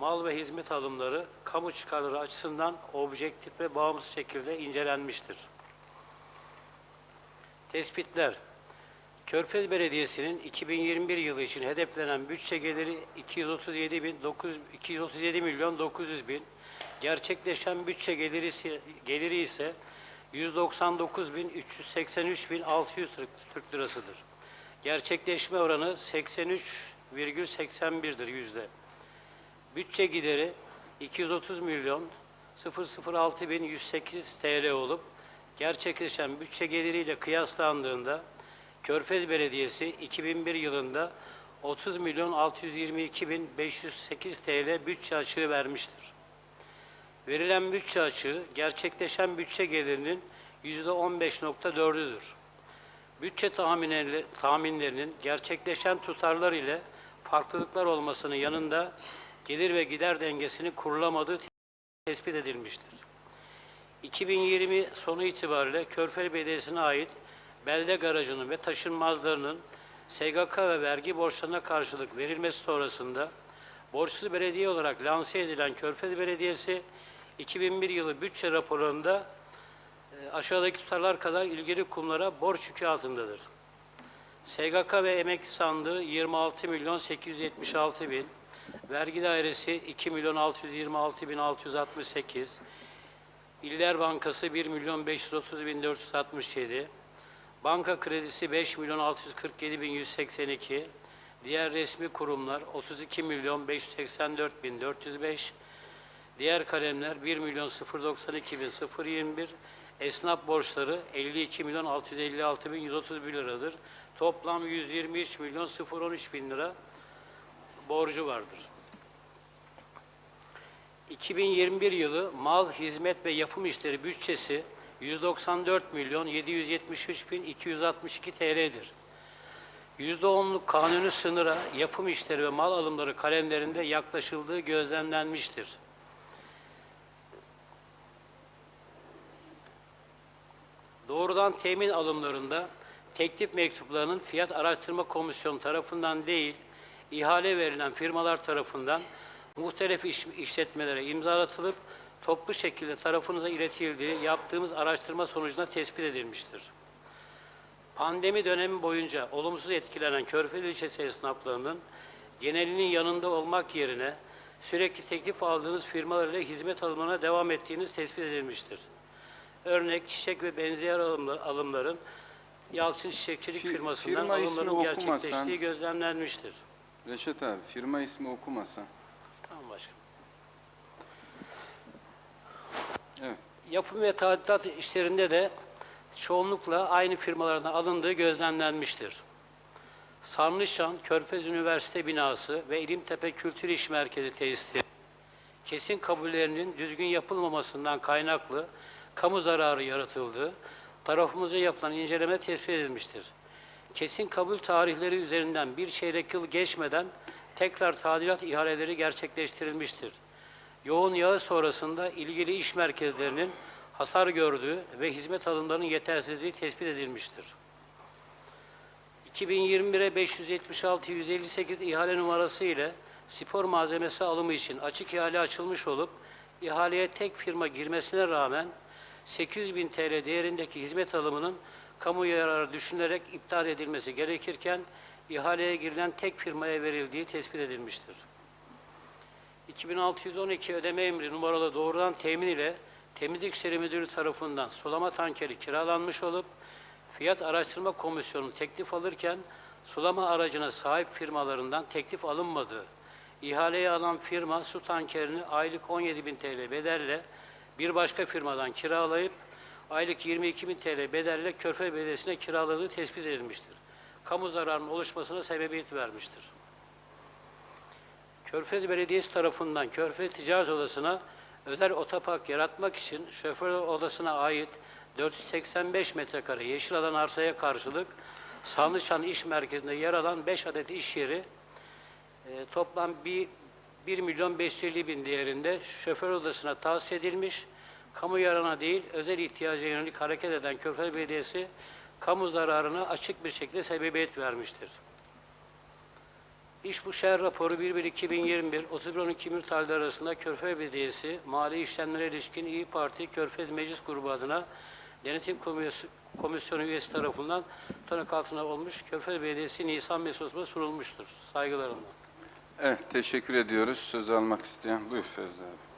mal ve hizmet alımları kamu çıkarları açısından objektif ve bağımsız şekilde incelenmiştir. Tespitler Körfez Belediyesi'nin 2021 yılı için hedeflenen bütçe geliri 237 bin 9 237 milyon 900 bin. Gerçekleşen bütçe geliri, geliri ise 199 bin 383 bin 600 Türk Türk lirasıdır. Gerçekleşme oranı 83,81'dir yüzde. Bütçe gideri 230 milyon 006 bin 108 TL olup gerçekleşen bütçe geliriyle kıyaslandığında Körfez Belediyesi 2001 yılında 30 milyon 622 bin 508 TL bütçe açığı vermiştir. Verilen bütçe açığı gerçekleşen bütçe gelirinin %15.4'üdür. Bütçe tahminleri- tahminlerinin gerçekleşen tutarlar ile farklılıklar olmasının yanında gelir ve gider dengesinin kurulamadığı tespit edilmiştir. 2020 sonu itibariyle Körfez Belediyesi'ne ait belde garajının ve taşınmazlarının SGK ve vergi borçlarına karşılık verilmesi sonrasında borçsuz belediye olarak lanse edilen Körfez Belediyesi 2001 yılı bütçe raporunda e, aşağıdaki tutarlar kadar ilgili kurumlara borç yükü altındadır. SGK ve emek sandığı 26 milyon 876 bin, vergi dairesi 2 milyon 626 bin 668, İller Bankası 1 milyon 530 bin 467, banka kredisi 5 milyon 647 bin 182, diğer resmi kurumlar 32 milyon 584 bin 405, Diğer kalemler 1 milyon 092 bin 021, esnaf borçları 52 milyon 656 bin 131 liradır. Toplam 123 milyon 013 bin lira borcu vardır. 2021 yılı mal, hizmet ve yapım işleri bütçesi 194 milyon 773 bin 262 TL'dir. %10'luk kanuni sınıra yapım işleri ve mal alımları kalemlerinde yaklaşıldığı gözlemlenmiştir. Doğrudan temin alımlarında teklif mektuplarının fiyat araştırma komisyonu tarafından değil, ihale verilen firmalar tarafından muhtelif iş, işletmelere imzalatılıp toplu şekilde tarafınıza iletildiği yaptığımız araştırma sonucunda tespit edilmiştir. Pandemi dönemi boyunca olumsuz etkilenen Körfez ilçesi esnaflarının genelinin yanında olmak yerine sürekli teklif aldığınız firmalarla hizmet alımına devam ettiğiniz tespit edilmiştir. Örnek çiçek ve benzer alımlar, alımların Yalçın Çiçekçilik Fi- firmasından firma alımların gerçekleştiği gözlemlenmiştir. Reşat abi firma ismi okumasa. Tamam başkanım. Evet. Yapım ve tadilat işlerinde de çoğunlukla aynı firmalardan alındığı gözlemlenmiştir. Sarnıçan Körfez Üniversite binası ve İlimtepe Kültür İş Merkezi tesisleri kesin kabullerinin düzgün yapılmamasından kaynaklı kamu zararı yaratıldığı tarafımızca yapılan inceleme tespit edilmiştir. Kesin kabul tarihleri üzerinden bir çeyrek yıl geçmeden tekrar tadilat ihaleleri gerçekleştirilmiştir. Yoğun yağış sonrasında ilgili iş merkezlerinin hasar gördüğü ve hizmet alımlarının yetersizliği tespit edilmiştir. 2021'e 576 158 ihale numarası ile spor malzemesi alımı için açık ihale açılmış olup ihaleye tek firma girmesine rağmen 800 bin TL değerindeki hizmet alımının kamu yararı düşünülerek iptal edilmesi gerekirken ihaleye girilen tek firmaya verildiği tespit edilmiştir. 2612 ödeme emri numaralı doğrudan temin ile Temizlik İşleri Müdürü tarafından sulama tankeri kiralanmış olup Fiyat Araştırma Komisyonu teklif alırken sulama aracına sahip firmalarından teklif alınmadığı, ihaleye alan firma su tankerini aylık 17 bin TL bedelle bir başka firmadan kiralayıp aylık 22 bin TL bedelle Körfez Belediyesi'ne kiraladığı tespit edilmiştir. Kamu zararının oluşmasına sebebiyet vermiştir. Körfez Belediyesi tarafından Körfez Ticaret Odası'na özel otopark yaratmak için şoför odasına ait 485 metrekare yeşil alan arsaya karşılık Sanlıçan İş Merkezi'nde yer alan 5 adet iş yeri e, toplam bir 1 milyon 550 bin değerinde şoför odasına tahsis edilmiş, kamu yararına değil özel ihtiyaca yönelik hareket eden Körfez Belediyesi kamu zararına açık bir şekilde sebebiyet vermiştir. İş bu şehir raporu 1-1-2021 31-12 tarihleri arasında Körfez Belediyesi mali işlemlere ilişkin İyi Parti Körfez Meclis Grubu adına Denetim Komisyonu üyesi tarafından tanık altına olmuş Körfez Belediyesi Nisan Mesut'una sunulmuştur. Saygılarımla. Evet, teşekkür ediyoruz. Söz almak isteyen buyur Fevzi abi.